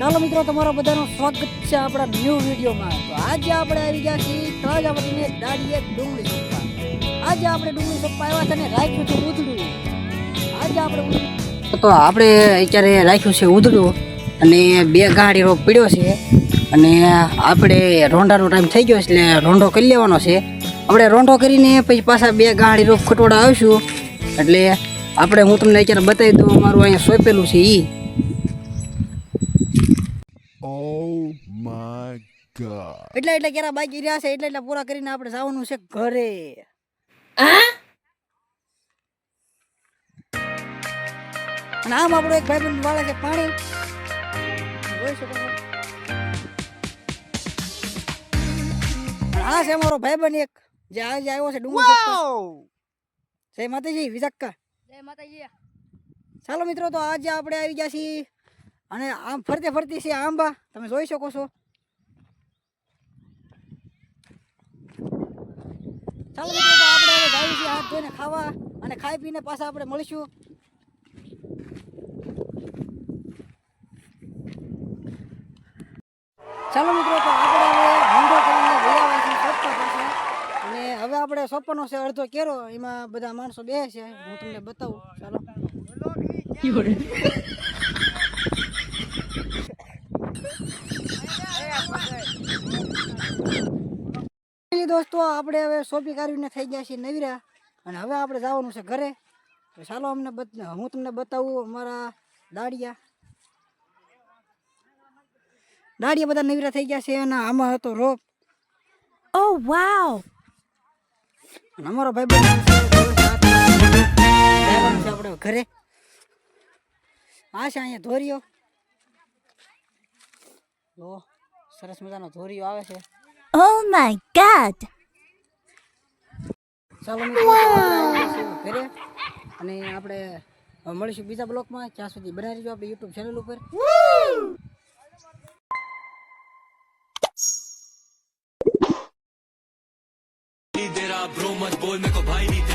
ચાલો મિત્રો, તમારા બધાનું સ્વાગત છે આપણા ન્યૂ વિડીયોમાં. તો આજે આપણે આવી ગયા છીએ તળાજાપટીને દાડીએ ડુંગળી સોપવા. આજે આપણે ડુંગળી સોપવા આવ્યા છે અને રાખ્યું છે ઉધડું. આજે આપણે તો આપણે અત્યારે રાખ્યું છે ઉધડું અને બે ગાડી રોપ પીડ્યો છે અને આપણે રોંડાનો ટાઈમ થઈ ગયો છે એટલે રોંઢો કરી લેવાનો છે. આપણે રોંઢો કરીને પછી પાછા બે ગાડી રોપ ખટોડા આવશું. એટલે આપણે હું તમને અત્યારે બતાવી દઉં, અમારું અહીંયા સોંપેલું છે એ Oh માય ગોડ એટલે એટલે કેરા બાકી રહ્યા છે એટલે એટલે પૂરા કરીને આપણે જવાનું છે ઘરે. અને આમ આપણો એક ભાઈબંધ વાળે છે પાણી. જોઈ શકો છો. આ છે અમારો ભાઈબંધ એક જે આજે આવ્યો છે ડુંગર જય માતાજી વિઝક્કા જય માતાજી. ચાલો મિત્રો તો આજે આપણે આવી ગયા છીએ અને આમ ફરતે ફરતી છે આંબા. તમે જોઈ શકો છો. ચાલો તો આપણે હવે હાથ ધોઈને ખાવા અને ખાઈ પીને પાછા આપણે મળીશું. ચાલો મિત્રો, તો આપણે હવે ધંધો કરીને ગયા સોંપવા પડશે અને હવે આપણે સોંપવાનો છે અડધો કેરો. એમાં બધા માણસો બે છે હું તમને બતાવું. ચાલો. દોસ્તો આપણે હવે શોપિંગ કરીને થઈ ગયા છીએ નવીરા. અને હવે આપણે જવાનું છે ઘરે. તો ચાલો અમને હું તમને બતાવું અમારા દાડિયા. દાડિયા બધા નવીરા થઈ ગયા છે અને આમાં હતો રોપ. ઓ વાવ અને અમારો ભાઈ આપણે ઘરે. આ છે અહીંયા ધોરીઓ. સરસ મજાનો ધોરીઓ આવે છે. ઓ માય ગોડ ચાલો મિત્રો તો આપણે આવી ગયા છીએ ઘરે અને આપણે હવે મળીશું બીજા બ્લોકમાં ત્યાં સુધી બનાવી રહીજો આપણે યુટ્યુબ ચેનલ ઉપર तेरा ब्रो मत बोल मेरे को भाई नहीं